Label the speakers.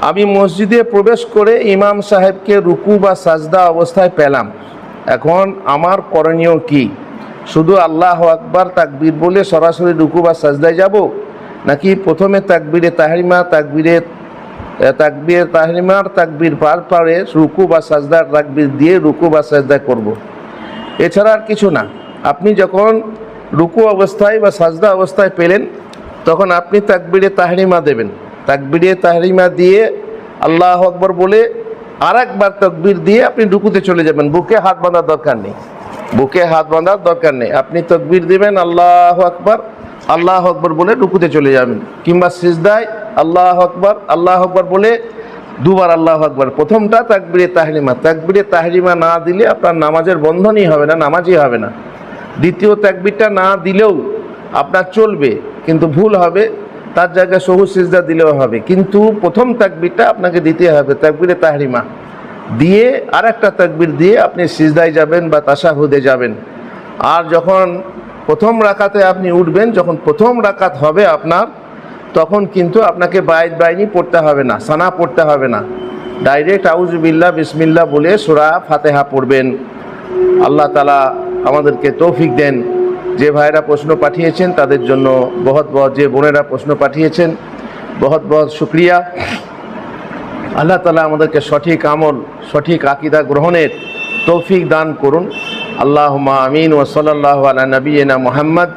Speaker 1: আমি মসজিদে প্রবেশ করে ইমাম সাহেবকে রুকু বা সাজদা অবস্থায় পেলাম। এখন আমার করণীয় কি? শুধু আল্লাহ আকবার তাকবীর বলে সরাসরি রুকু বা সাজদায় যাব? নাকি প্রথমে তাকবীরে তাহরিমা, তাকবীরে তাকবীর তাহরিমার তাকবীর পার পারে রুকু বা সাজদার তাকবীর দিয়ে রুকু বা সাজদা করব। এছাড়া আর কিছু না। আপনি যখন রুকু অবস্থায় বা সাজদা অবস্থায় পেলেন, তখন আপনি তাকবিরে তাহরিমা দেবেন। তাকবিরে তাহরিমা দিয়ে আল্লাহ আকবর বলে আর একবার তকবির দিয়ে আপনি রুকুতে চলে যাবেন। বুকে হাত বাঁধার দরকার নেই। বুকে হাত বাঁধার দরকার নেই। আপনি তকবির দিবেন, আল্লাহ আকবর আল্লাহ আকবর বলে রুকুতে চলে যাবেন। কিংবা সিজদায়, আল্লাহ আকবর আল্লাহ আকবর বলে দুবার আল্লাহ আকবর। প্রথমটা তাকবিরে তাহরিমা। তাকবিরে তাহরিমা না দিলে আপনার নামাজের বন্ধনই হবে না, নামাজই হবে না। দ্বিতীয় তাকবিরটা না দিলেও আপনার চলবে, কিন্তু ভুল হবে। তার জায়গায় সবু সিজদা দিলেও হবে। কিন্তু প্রথম তাকবিরটা আপনাকে দিতে হবে, তাকবিরে তাহরিমা। দিয়ে আর একটা তাকবির দিয়ে আপনি সিজদায় যাবেন বা তাসাহুদে যাবেন। আর যখন প্রথম রাকাতে আপনি উঠবেন, যখন প্রথম রাকাত হবে আপনার, তখন কিন্তু আপনাকে বাইদ বাইনি পড়তে হবে না, সানা পড়তে হবে না। ডাইরেক্ট আউজবিল্লা বিসমিল্লা বলে সুরা ফাতেহা পড়বেন। আল্লাহ তালা আমাদেরকে তৌফিক দেন। যে ভাইরা প্রশ্ন পাঠিয়েছেন, তাদের জন্য বহুত বহৎ যে বোনেরা প্রশ্ন পাঠিয়েছেন, বহুত বহৎ শুক্রিয়া। আল্লাহ তালা আমাদেরকে সঠিক আমল, সঠিক আকিদা গ্রহণের তৌফিক দান করুন। আল্লাহ আমিন ও সাল্লাহ আলা নবীনা মোহাম্মদ।